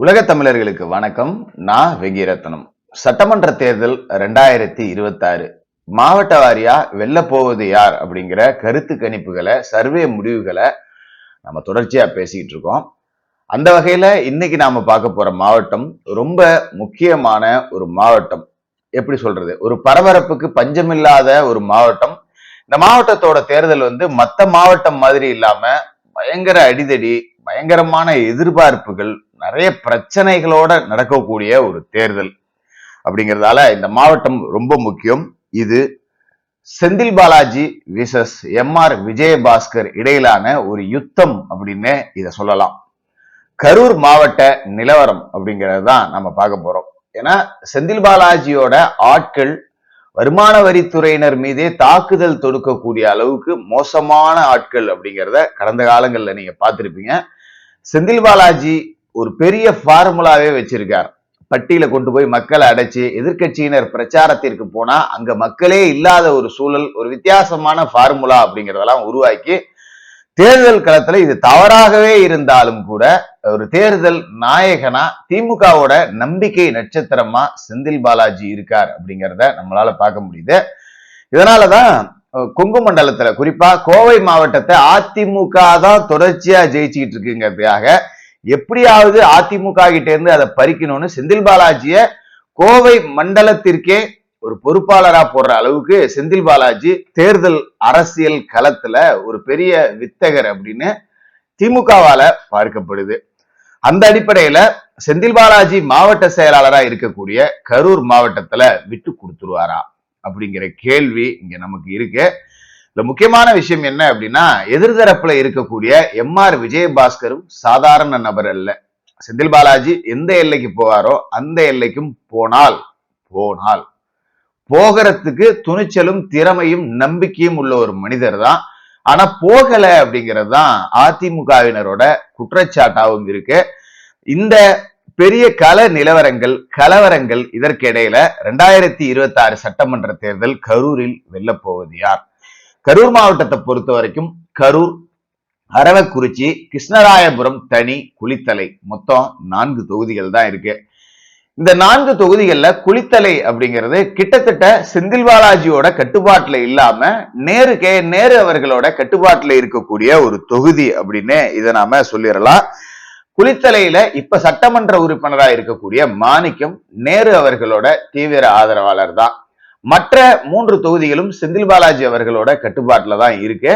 உலக தமிழர்களுக்கு வணக்கம். நான் வெங்கிரத்னம். சட்டமன்ற தேர்தல் ரெண்டாயிரத்தி இருபத்தாறு. மாவட்ட வாரியா வெல்ல போவது யார் அப்படிங்கிற கருத்து கணிப்புகளை சர்வே முடிவுகளை நம்ம தொடர்ச்சியா பேசிக்கிட்டு இருக்கோம். அந்த வகையில இன்னைக்கு நாம பார்க்க போற மாவட்டம் ரொம்ப முக்கியமான ஒரு மாவட்டம். எப்படி சொல்றது? ஒரு பரபரப்புக்கு பஞ்சமில்லாத ஒரு மாவட்டம். இந்த மாவட்டத்தோட தேர்தல் வந்து மத்த மாவட்டம் மாதிரி இல்லாம பயங்கர அடிதடி பயங்கரமான எதிர்பார்ப்புகள் நிறைய பிரச்சனைகளோட நடக்கக்கூடிய ஒரு தேர்தல் அப்படிங்கிறதால இந்த மாவட்டம் ரொம்ப முக்கியம். இது Senthil Balaji versus M R Vijayabaskar இடையிலான ஒரு யுத்தம் அப்படின்னு இதை சொல்லலாம். கரூர் மாவட்ட நிலவரம் அப்படிங்கிறது தான் நம்ம பார்க்க போறோம். ஏன்னா செந்தில் பாலாஜியோட ஆட்கள் வருமான வரித்துறையினர் மீதே தாக்குதல் தொடுக்கக்கூடிய அளவுக்கு மோசமான ஆட்கள் அப்படிங்கிறத கடந்த காலங்கள்ல நீங்க பார்த்துருப்பீங்க. செந்தில் பாலாஜி ஒரு பெரிய ஃபார்முலாவே வச்சிருக்கார். பட்டியல கொண்டு போய் மக்களை அடைச்சு எதிர்க்கட்சியினர் பிரச்சாரத்திற்கு போனா அங்க மக்களே இல்லாத ஒரு சூழல் ஒரு வித்தியாசமான ஃபார்முலா அப்படிங்கிறதெல்லாம் உருவாக்கி தேர்தல் களத்துல இது தவறாகவே இருந்தாலும் கூட ஒரு தேர்தல் நாயகனா திமுகவோட நம்பிக்கை நட்சத்திரமா செந்தில் பாலாஜி இருக்கார் அப்படிங்கிறத நம்மளால பார்க்க முடியுது. இதனாலதான் கொங்கு மண்டலத்துல குறிப்பா கோவை மாவட்டத்தை அதிமுக தான் தொடர்ச்சியா ஜெயிச்சுக்கிட்டு இருக்குங்கிறதுக்காக எப்படியாவது அதிமுக கிட்ட இருந்து அதை பறிக்கணும்னு செந்தில் பாலாஜிய கோவை மண்டலத்திற்கே ஒரு பொறுப்பாளரா போடுற அளவுக்கு செந்தில் பாலாஜி தேர்தல் அரசியல் களத்துல ஒரு பெரிய வித்தகர் அப்படின்னு திமுகவால பார்க்கப்படுது. அந்த அடிப்படையில செந்தில் பாலாஜி மாவட்ட செயலாளரா இருக்கக்கூடிய கரூர் மாவட்டத்துல விட்டு கொடுத்துருவாரா அப்படிங்கிற கேள்வி இங்க நமக்கு இருக்கு. இந்த முக்கியமான விஷயம் என்ன அப்படின்னா எதிர்தரப்புல இருக்கக்கூடிய எம் ஆர் விஜயபாஸ்கரும் சாதாரண நபர் அல்ல. செந்தில் பாலாஜி எந்த எல்லைக்கு போவாரோ அந்த எல்லைக்கும் போனால் போனால். போகிறதுக்கு துணிச்சலும் திறமையும் நம்பிக்கையும் உள்ள ஒரு மனிதர் தான். ஆனா போகல அப்படிங்கிறது தான் அதிமுகவினரோட குற்றச்சாட்டாவும் இருக்கு. இந்த பெரிய கல நிலவரங்கள் கலவரங்கள் இதற்கிடையில ரெண்டாயிரத்தி இருபத்தி ஆறு சட்டமன்ற தேர்தல் கரூரில் வெல்லப்போவது யார்? கரூர் மாவட்டத்தை பொறுத்த வரைக்கும் கரூர் அரவக்குறிச்சி கிருஷ்ணராயபுரம் தனி குளித்தலை. மொத்தம் நான்கு தொகுதிகள் தான் இருக்கு. இந்த நான்கு தொகுதிகள்ல குளித்தலை அப்படிங்கிறது கிட்டத்தட்ட செந்தில் பாலாஜியோட கட்டுப்பாட்டுல இல்லாம நேரு கே நேரு அவர்களோட கட்டுப்பாட்டுல இருக்கக்கூடிய ஒரு தொகுதி அப்படின்னு இதை நாம சொல்லிடலாம். குளித்தலையில இப்ப சட்டமன்ற உறுப்பினரா இருக்கக்கூடிய மாணிக்கம் நேரு அவர்களோட தீவிர ஆதரவாளர் தான். மற்ற மூன்று தொகுதிகளும் செந்தில் பாலாஜி அவர்களோட கட்டுப்பாட்டில் தான் இருக்கு.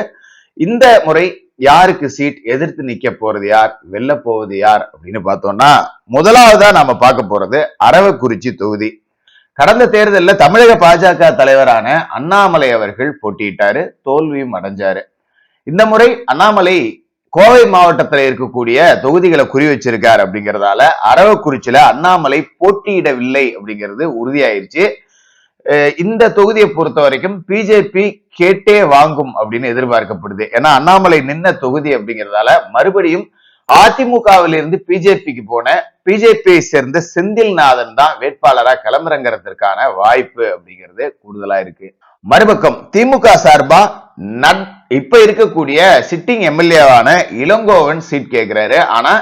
இந்த முறை யாருக்கு சீட் எதிர்த்து நிக்க போறது யார் வெல்ல போவது யார் அப்படின்னு பார்த்தோம்னா முதலாவதா நாம பார்க்க போறது அரவக்குறிச்சி தொகுதி. கடந்த தேர்தலில் தமிழக பாஜக தலைவரான அண்ணாமலை அவர்கள் போட்டியிட்டாரு தோல்வியும் அடைஞ்சாரு. இந்த முறை அண்ணாமலை கோவை மாவட்டத்தில் இருக்கக்கூடிய தொகுதிகளை குறி வச்சிருக்காரு அப்படிங்கறதால அரவக்குறிச்சியில அண்ணாமலை போட்டியிடவில்லை அப்படிங்கிறது உறுதியாயிருச்சு. இந்த தொகுதியை பொறுத்த வரைக்கும் பிஜேபி கேட்டே வாங்கும் அப்படின்னு எதிர்பார்க்கப்படுது. ஏன்னா அண்ணாமலை நின்ன தொகுதி அப்படிங்கறதால மறுபடியும் அதிமுகவிலிருந்து பிஜேபிக்கு போன பிஜேபியை சேர்ந்த செந்தில்நாதன் தான் வேட்பாளரா கிளம்புறங்கிறதுக்கான வாய்ப்பு அப்படிங்கிறது கூடுதலா இருக்கு. மறுபக்கம் திமுக சார்பா இப்ப இருக்கக்கூடிய சிட்டிங் எம்எல்ஏவான இளங்கோவன் சீட் கேட்கிறாரு ஆனா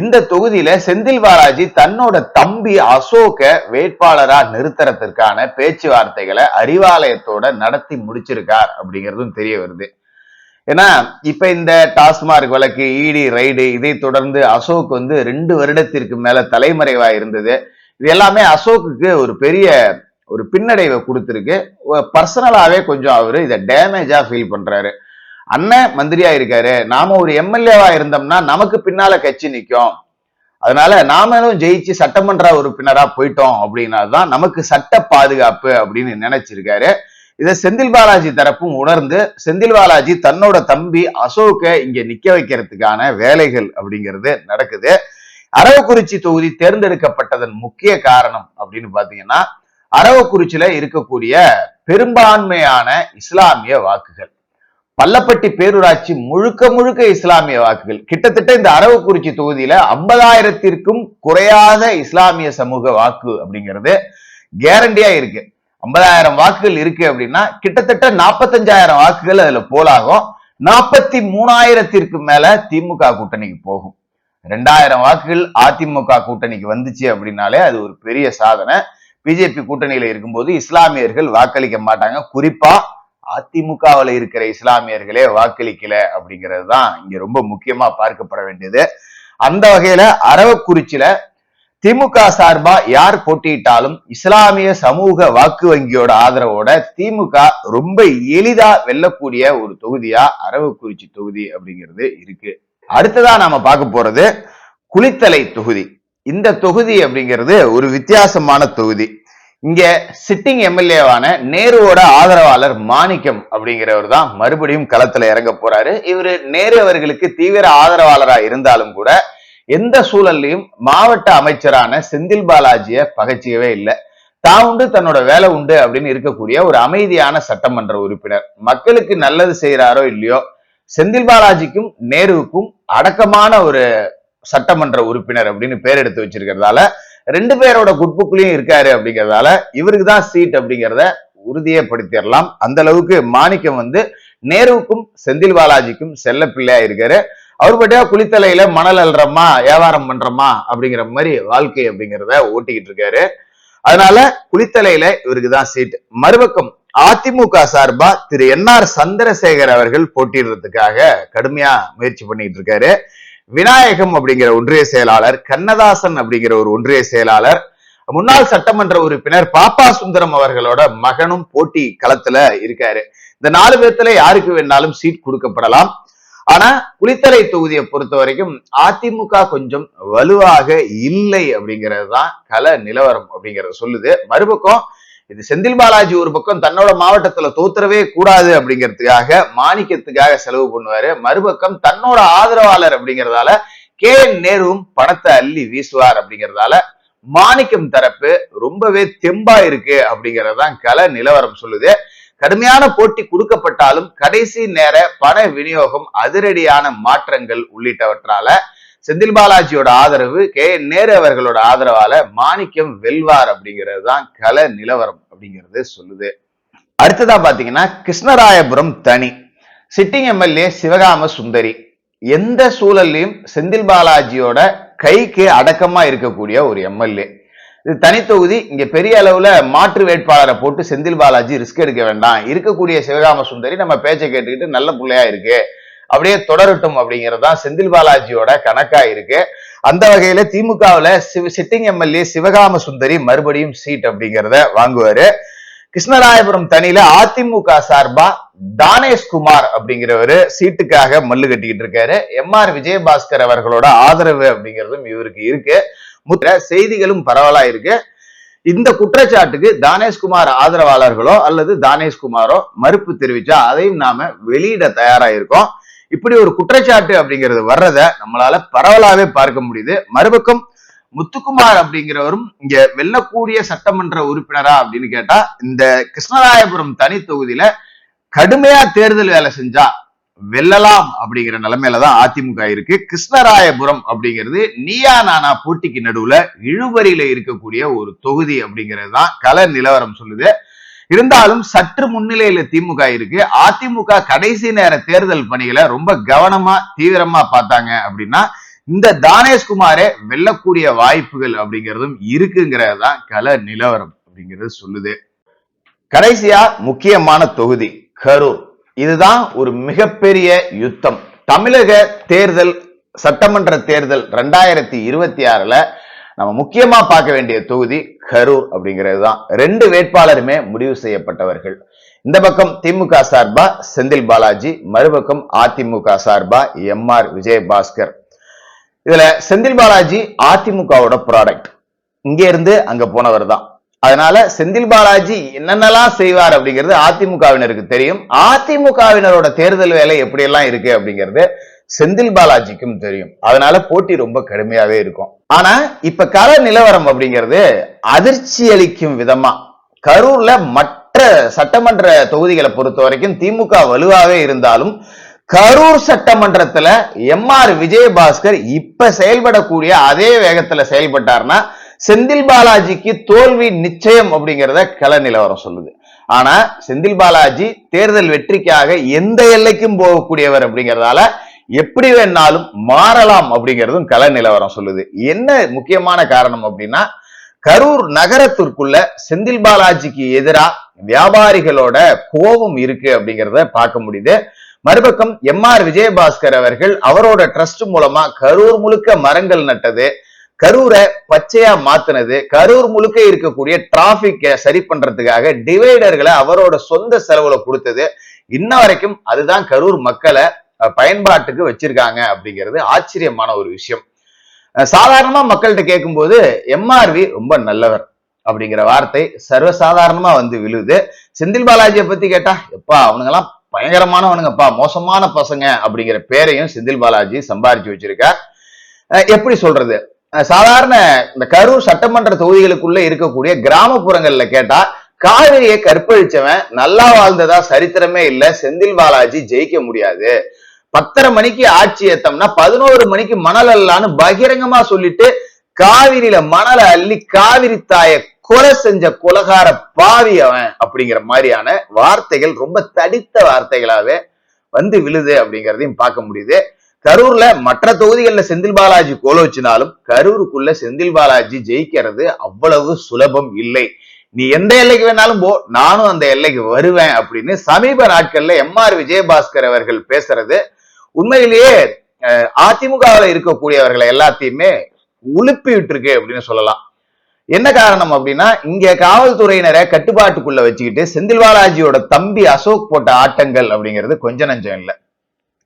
இந்த தொகுதியில செந்தில் பாலாஜி தன்னோட தம்பி அசோக வேட்பாளரா நிறுத்துறதுக்கான பேச்சுவார்த்தைகளை அறிவாலயத்தோட நடத்தி முடிச்சிருக்கார் அப்படிங்கிறதும் தெரிய வருது. ஏன்னா இப்ப இந்த டாஸ்மார்க் வழக்கு இடி ரைடு இதை தொடர்ந்து அசோக் வந்து ரெண்டு வருடத்திற்கு மேல தலைமறைவா இருந்தது. இது எல்லாமே அசோக்குக்கு ஒரு பெரிய ஒரு பின்னடைவை கொடுத்துருக்கு. பர்சனலாவே கொஞ்சம் அவரு இதை டேமேஜா ஃபீல் பண்றாரு. அண்ணன் மந்திரியா இருக்காரு நாம ஒரு எம்எல்ஏவா இருந்தோம்னா நமக்கு பின்னால கட்சி நிக்கும். அதனால நாமளும் ஜெயிச்சு சட்டமன்ற உறுப்பினரா போயிட்டோம் அப்படின்னா தான் நமக்கு சட்ட பாதுகாப்பு அப்படின்னு நினைச்சிருக்காரு. இதை செந்தில் பாலாஜி தரப்பும் உணர்ந்து செந்தில் பாலாஜி தன்னோட தம்பி அசோக்க இங்க நிக்க வைக்கிறதுக்கான வேலைகள் அப்படிங்கிறது நடக்குது. அரவக்குறிச்சி தொகுதி தேர்ந்தெடுக்கப்பட்டதன் முக்கிய காரணம் அப்படின்னு பாத்தீங்கன்னா அரவக்குறிச்சியில இருக்கக்கூடிய பெரும்பான்மையான இஸ்லாமிய வாக்குகள். பள்ளப்பட்டி பேரூராட்சி முழுக்க முழுக்க இஸ்லாமிய வாக்குகள். கிட்டத்தட்ட இந்த அரவக்குறிச்சி தொகுதியில ஐம்பதாயிரத்திற்கும் குறையாத இஸ்லாமிய சமூக வாக்கு அப்படிங்கிறது கேரண்டியா இருக்கு. ஐம்பதாயிரம் வாக்குகள் இருக்கு அப்படின்னா கிட்டத்தட்ட நாற்பத்தஞ்சாயிரம் வாக்குகள் அதுல போலாகும் நாற்பத்தி மூணாயிரத்திற்கு மேல திமுக கூட்டணிக்கு போகும். ரெண்டாயிரம் வாக்குகள் அதிமுக கூட்டணிக்கு வந்துச்சு அப்படின்னாலே அது ஒரு பெரிய சாதனை. பிஜேபி கூட்டணியில இருக்கும்போது இஸ்லாமியர்கள் வாக்களிக்க மாட்டாங்க. குறிப்பா அதிமுகவில் இருக்கிற இஸ்லாமியர்களே வாக்களிக்கல அப்படிங்கிறது தான் இங்க ரொம்ப முக்கியமா பார்க்கப்பட வேண்டியது. அந்த வகையில அரவக்குறிச்சியில திமுக சார்பா யார் போட்டியிட்டாலும் இஸ்லாமிய சமூக வாக்கு வங்கியோட ஆதரவோட திமுக ரொம்ப எளிதா வெல்லக்கூடிய ஒரு தொகுதியா அரவக்குறிச்சி தொகுதி அப்படிங்கிறது இருக்கு. அடுத்ததா நாம பார்க்க போறது குளித்தலை தொகுதி. இந்த தொகுதி அப்படிங்கிறது ஒரு வித்தியாசமான தொகுதி. இங்க சிட்டிங் எம்எல்ஏவான நேருவோட ஆதரவாளர் மாணிக்கம் அப்படிங்கிறவர் தான் மறுபடியும் களத்துல இறங்க போறாரு. இவரு நேரு அவர்களுக்கு தீவிர ஆதரவாளரா இருந்தாலும் கூட எந்த சூழல்லையும் மாவட்ட அமைச்சரான செந்தில் பாலாஜிய பகைச்சிக்கவே இல்லை. தான் உண்டு தன்னோட வேலை உண்டு அப்படின்னு இருக்கக்கூடிய ஒரு அமைதியான சட்டமன்ற உறுப்பினர். மக்களுக்கு நல்லது செய்யறாரோ இல்லையோ செந்தில் பாலாஜிக்கும் நேருவுக்கும் அடக்கமான ஒரு சட்டமன்ற உறுப்பினர் அப்படின்னு பேர் எடுத்து வச்சிருக்கிறதால ரெண்டு பேரோட குட்புக்லயும் இருக்காரு அப்படிங்கறதால இவருக்கு தான் சீட் அப்படிங்கிறத உறுதியப்படுத்திடலாம் அந்த அளவுக்கு மாணிக்கம் வந்து நேருவுக்கும் செந்தில் பாலாஜிக்கும் செல்ல பிள்ளையா இருக்காரு. அவர் பட்டியா குளித்தலையில மணல் அல்றமா வியாபாரம் பண்றோமா அப்படிங்கிற மாதிரி வாழ்க்கை அப்படிங்கிறத ஓட்டிக்கிட்டு இருக்காரு. அதனால குளித்தலையில இவருக்கு தான் சீட் மறுபக்கம் அதிமுக சார்பா திரு என் ஆர் சந்திரசேகர் அவர்கள் போட்டிடுறதுக்காக கடுமையா முயற்சி பண்ணிட்டு இருக்காரு. விநாயகம் அப்படிங்கிற ஒன்றிய செயலாளர் கண்ணதாசன் அப்படிங்கிற ஒரு ஒன்றிய செயலாளர் முன்னாள் சட்டமன்ற உறுப்பினர் பாப்பா சுந்தரம் அவர்களோட மகனும் போட்டி களத்துல இருக்காரு. இந்த நாலு பேர்த்துல யாருக்கு வேணாலும் சீட் கொடுக்கப்படலாம். ஆனா குளித்தலை தொகுதியை பொறுத்த வரைக்கும் அதிமுக கொஞ்சம் வலுவாக இல்லை அப்படிங்கிறது தான் கல நிலவரம் அப்படிங்கறத சொல்லுது. மறுபக்கம் இது செந்தில் பாலாஜி ஒரு பக்கம் தன்னோட மாவட்டத்துல தோத்துறவே கூடாது அப்படிங்கிறதுக்காக மாணிக்கத்துக்காக செலவு பண்ணுவாரு. மறுபக்கம் தன்னோட ஆதரவாளர் அப்படிங்கறதால கே என் நேருவும் பணத்தை அள்ளி வீசுவார் அப்படிங்கறதால மாணிக்கம் தரப்பு ரொம்பவே தெம்பா இருக்கு அப்படிங்கறதுதான் கல நிலவரம் சொல்லுது. கடுமையான போட்டி கொடுக்கப்பட்டாலும் கடைசி நேர பண விநியோகம் அதிரடியான மாற்றங்கள் உள்ளிட்டவற்றால செந்தில் பாலாஜியோட ஆதரவு கே. நேரு அவர்களோட ஆதரவால மாணிக்கம் வெல்வார் அப்படிங்கிறது தான் கல நிலவரம் அப்படிங்கிறது சொல்லுது. அடுத்ததா பாத்தீங்கன்னா கிருஷ்ணராயபுரம் தனி. Sitting MLA Sivakama Sundari. எந்த சூழல்லையும் செந்தில் பாலாஜியோட கைக்கு அடக்கமா இருக்கக்கூடிய ஒரு எம்எல்ஏ. இது தனி தொகுதி இங்க பெரிய அளவுல மாற்று வேட்பாளரை போட்டு செந்தில் பாலாஜி ரிஸ்க் எடுக்க வேண்டாம். இருக்கக்கூடிய சிவகாம சுந்தரி நம்ம பேச்சை கேட்டுக்கிட்டு நல்ல பிள்ளையா இருக்கு. அப்படியே தொடரட்டும் அப்படிங்கறதுதான் செந்தில் பாலாஜியோட கணக்கா இருக்கு. அந்த வகையில திமுகவுல சிட்டிங் எம்எல்ஏ சிவகாம சுந்தரி மறுபடியும் சீட் அப்படிங்கிறத வாங்குவாரு. கிருஷ்ணராயபுரம் தனியில அதிமுக சார்பா தானேஷ்குமார் அப்படிங்கிறவரு சீட்டுக்காக மல்லு கட்டிக்கிட்டு இருக்காரு. எம் ஆர் விஜயபாஸ்கர் அவர்களோட ஆதரவு அப்படிங்கிறதும் இவருக்கு இருக்கு. முற்ற செய்திகளும் பரவலா இருக்கு. இந்த குற்றச்சாட்டுக்கு தானேஷ்குமார் ஆதரவாளர்களோ அல்லது தானேஷ்குமாரோ மறுப்பு தெரிவிச்சா அதையும் நாம வெளியிட தயாரா இருக்கோம். இப்படி ஒரு குற்றச்சாட்டு அப்படிங்கிறது வர்றத நம்மளால பரவலாவே பார்க்க முடியுது. மறுபக்கம் முத்துக்குமார் அப்படிங்கிறவரும் இங்க வெல்லக்கூடிய சட்டமன்ற உறுப்பினரா அப்படின்னு கேட்டா இந்த கிருஷ்ணராயபுரம் தனி தொகுதியில கடுமையா தேர்தல் வேலை செஞ்சா வெல்லலாம் அப்படிங்கிற நிலைமையில தான் அதிமுக இருக்கு. கிருஷ்ணராயபுரம் அப்படிங்கிறது நீயா நானா போட்டிக்கு நடுவுல இழுவரியில இருக்கக்கூடிய ஒரு தொகுதி அப்படிங்கிறது தான் கல நிலவரம் சொல்லுது. இருந்தாலும் சற்று முன்னிலையில திமுக இருக்கு. அதிமுக கடைசி நேர தேர்தல் பணிகளை ரொம்ப கவனமா தீவிரமா பார்த்தாங்க அப்படின்னா இந்த தானேஷ்குமாரே வெல்லக்கூடிய வாய்ப்புகள் அப்படிங்கிறதும் இருக்குங்கிறது தான் நிலவரம் அப்படிங்கிறது சொல்லுது. கடைசியா முக்கியமான தொகுதி கரூர். இதுதான் ஒரு மிகப்பெரிய யுத்தம். தமிழக தேர்தல் சட்டமன்ற தேர்தல் ரெண்டாயிரத்தி இருபத்தி ஆறுல நம்ம முக்கியமா பார்க்க வேண்டிய தொகுதி கரூர் அப்படிங்கிறது தான் ரெண்டு வேட்பாளருமே முடிவு செய்யப்பட்டவர்கள். இந்த பக்கம் திமுக சார்பா செந்தில் பாலாஜி மறுபக்கம் அதிமுக சார்பா எம் ஆர் விஜயபாஸ்கர். இதுல செந்தில் பாலாஜி அதிமுகவோட ப்ராடக்ட் இங்க இருந்து அங்க போனவர் தான் அதனால செந்தில் பாலாஜி என்னென்னலாம் செய்வார் அப்படிங்கிறது அதிமுகவினருக்கு தெரியும். அதிமுகவினரோட தேர்தல் வேலை எப்படியெல்லாம் இருக்கு அப்படிங்கிறது செந்தில் பாலாஜிக்கும் தெரியும். அதனால போட்டி ரொம்ப கடுமையாவே இருக்கும். ஆனா இப்ப கர நிலவரம் அப்படிங்கிறது அதிர்ச்சி அளிக்கும் விதமா. கரூர்ல மற்ற சட்டமன்ற தொகுதிகளை பொறுத்த வரைக்கும் திமுக வலுவாவே இருந்தாலும் கரூர் சட்டமன்றத்துல எம் ஆர் விஜயபாஸ்கர் இப்ப செயல்படக்கூடிய அதே வேகத்துல செயல்பட்டார்னா செந்தில் பாலாஜிக்கு தோல்வி நிச்சயம் அப்படிங்கிறத கள நிலவரம் சொல்லுது. ஆனா செந்தில் பாலாஜி தேர்தல் வெற்றிக்காக எந்த எல்லைக்கும் போகக்கூடியவர் அப்படிங்கறதால எப்படி வேணாலும் மாறலாம் அப்படிங்கிறதும் கல நிலவரம் சொல்லுது. என்ன முக்கியமான காரணம் அப்படின்னா கரூர் நகரத்திற்குள்ள செந்தில் பாலாஜிக்கு எதிரா வியாபாரிகளோட கோபம் இருக்கு அப்படிங்கிறத பார்க்க முடியுது. மறுபக்கம் எம் ஆர் விஜயபாஸ்கர் அவர்கள் அவரோட ட்ரஸ்ட் மூலமா கரூர் முழுக்க மரங்கள் நட்டது கரூரை பச்சையா மாத்தினது கரூர் முழுக்க இருக்கக்கூடிய டிராபிக்கை சரி பண்றதுக்காக டிவைடர்களை அவரோட சொந்த செலவுல கொடுத்தது. இன்ன வரைக்கும் அதுதான் கரூர் மக்களை பயன்பாட்டுக்கு வச்சிருக்காங்க அப்படிங்கிறது ஆச்சரியமான ஒரு விஷயம். சாதாரணமா மக்கள்கிட்ட கேட்கும்போது எம்ஆர்வி ரொம்ப நல்லவர் அப்படிங்கிற வார்த்தை சர்வசாதாரணமா வந்து விழுது. செந்தில் பாலாஜியை பத்தி கேட்டா எப்பா அவனுங்கெல்லாம் பயங்கரமானவனுங்கப்பா மோசமான பசங்க அப்படிங்கிற பேரையும் செந்தில் பாலாஜி சம்பாரிச்சு வச்சிருக்கார். அஹ் எப்படி சொல்றது? சாதாரண இந்த கரூர் சட்டமன்ற தொகுதிகளுக்குள்ள இருக்கக்கூடிய கிராமப்புறங்கள்ல கேட்டா காவிரியை கற்பழிச்சவன் நல்லா வாழ்ந்ததா சரித்திரமே இல்ல செந்தில் பாலாஜி ஜெயிக்க முடியாது. பத்தரை மணிக்கு ஆட்சி ஏத்தம்னா பதினோரு மணிக்கு மணல் அல்லான்னு பகிரங்கமா சொல்லிட்டு காவிரியில மணலை அள்ளி காவிரி தாய கொலை செஞ்ச கொலகார பாவி அவன் அப்படிங்கிற மாதிரியான வார்த்தைகள் ரொம்ப தடித்த வார்த்தைகளாவே வந்து விழுது அப்படிங்கிறதையும் பார்க்க முடியுது. கரூர்ல மற்ற தொகுதிகள்ல செந்தில் பாலாஜி கோலோச்சினாலும் கரூருக்குள்ள செந்தில் பாலாஜி ஜெயிக்கிறது அவ்வளவு சுலபம் இல்லை. நீ எந்த எல்லைக்கு வேணாலும் போ நானும் அந்த எல்லைக்கு வருவேன் அப்படின்னு சமீப நாட்கள்ல எம் ஆர் விஜயபாஸ்கர் அவர்கள் பேசுறது உண்மையிலேயே அதிமுகவில் அதிமுகவுல இருக்கக்கூடியவர்களை எல்லாத்தையுமே உழுப்பி விட்டுருக்கு அப்படின்னு சொல்லலாம். என்ன காரணம் அப்படின்னா இங்க காவல்துறையினரை கட்டுப்பாட்டுக்குள்ள வச்சுக்கிட்டு செந்தில் பாலாஜியோட தம்பி அசோக் போட்ட ஆட்டங்கள் அப்படிங்கிறது கொஞ்ச நஞ்சம் இல்லை.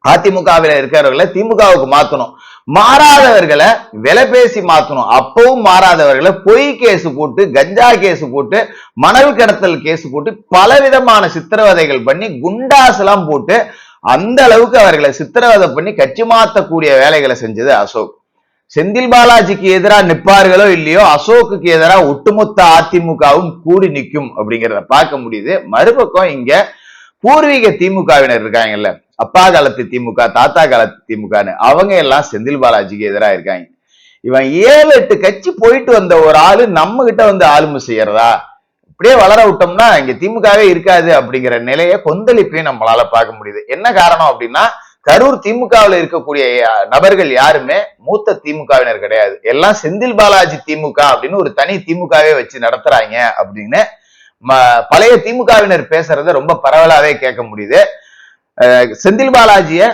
அதிமுகவில் இருக்கிறவர்களை திமுகவுக்கு மாத்தணும். மாறாதவர்களை விலை பேசி மாத்தணும். அப்பவும் மாறாதவர்களை பொய் கேஸ் போட்டு கஞ்சா கேஸ் போட்டு மணல் கடத்தல் கேஸ் போட்டு பலவிதமான சித்திரவதைகள் பண்ணி குண்டாஸ் எல்லாம் போட்டு அந்த அளவுக்கு அவர்களை சித்திரவதை பண்ணி கட்சி மாத்தக்கூடிய வேலைகளை செஞ்சது அசோக். செந்தில் பாலாஜிக்கு எதிராக நிப்பார்களோ இல்லையோ அசோக்குக்கு எதிராக ஒட்டுமொத்த அதிமுகவும் கூடி நிற்கும் அப்படிங்கிறத பார்க்க முடியுது. மறுபக்கம் இங்க பூர்வீக திமுகவினர் இருக்காங்கல்ல அப்பா காலத்து திமுக தாத்தா காலத்து திமுகன்னு அவங்க எல்லாம் செந்தில் பாலாஜிக்கு எதிராக இருக்காங்க. இவன் ஏழு எட்டு கட்சி போயிட்டு வந்த ஒரு ஆளு நம்ம கிட்ட வந்து ஆளுமை செய்யறதா? இப்படியே வளர விட்டோம்னா இங்க திமுகவே இருக்காது அப்படிங்கிற நிலையை கொந்தளிப்பையும் நம்மளால பார்க்க முடியுது. என்ன காரணம் அப்படின்னா கரூர் திமுகவில் இருக்கக்கூடிய நபர்கள் யாருமே மூத்த திமுகவினர் கிடையாது. எல்லாம் செந்தில் பாலாஜி திமுக அப்படின்னு ஒரு தனி திமுகவே வச்சு நடத்துறாங்க அப்படின்னு பழைய திமுகவினர் பேசுறத ரொம்ப பரவலாவே கேட்க முடியுது. செந்தில் பாலாஜிய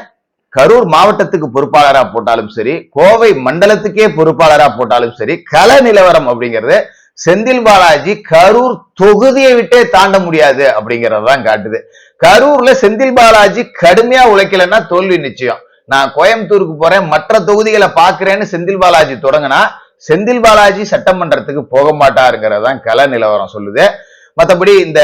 கரூர் மாவட்டத்துக்கு பொறுப்பாளரா போட்டாலும் சரி கோவை மண்டலத்துக்கே பொறுப்பாளரா போட்டாலும் சரி கள நிலவரம் அப்படிங்கிறது செந்தில் பாலாஜி கரூர் தொகுதியை விட்டே தாண்ட முடியாது அப்படிங்கறதான் காட்டுது. கரூர்ல செந்தில் பாலாஜி கடுமையா உழைக்கலன்னா தோல்வி நிச்சயம். நான் கோயம்புத்தூருக்கு போறேன் மற்ற தொகுதிகளை பாக்குறேன்னு செந்தில் பாலாஜி தொடங்கினா செந்தில் பாலாஜி சட்டமன்றத்துக்கு போக மாட்டாருங்கிறதான் கல நிலவரம் சொல்லுது. மற்றபடி இந்த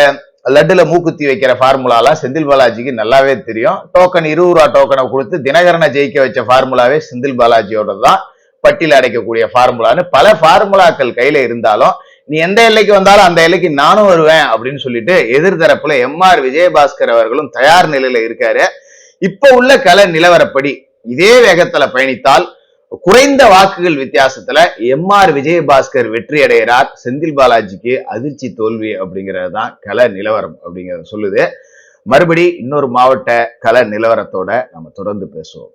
லட்டுல மூக்குத்தி வைக்கிற ஃபார்முலாலாம் செந்தில் பாலாஜிக்கு நல்லாவே தெரியும். டோக்கன் இருபது ரூபா டோக்கனை கொடுத்து தினகரனை ஜெயிக்க வச்ச ஃபார்முலாவே செந்தில் பாலாஜியோட தான் பட்டியல் அடைக்கக்கூடிய ஃபார்முலான்னு பல ஃபார்முலாக்கள் கையில இருந்தாலும் நீ எந்த எல்லைக்கு வந்தாலும் அந்த எல்லைக்கு நானும் வருவேன் அப்படின்னு சொல்லிட்டு எதிர்தரப்புல எம் ஆர் விஜயபாஸ்கர் அவர்களும் தயார் நிலையில இருக்காரு. இப்ப உள்ள கல நிலவரப்படி இதே வேகத்துல பயணித்தால் குறைந்த வாக்குகள் வித்தியாசத்துல எம் ஆர் விஜயபாஸ்கர் வெற்றி அடைகிறார். செந்தில் பாலாஜிக்கு அதிர்ச்சி தோல்வி அப்படிங்கிறது தான் கல நிலவரம் அப்படிங்கறத சொல்லுது. மறுபடி இன்னொரு மாவட்ட கல நிலவரத்தோட நம்ம தொடர்ந்து பேசுவோம்.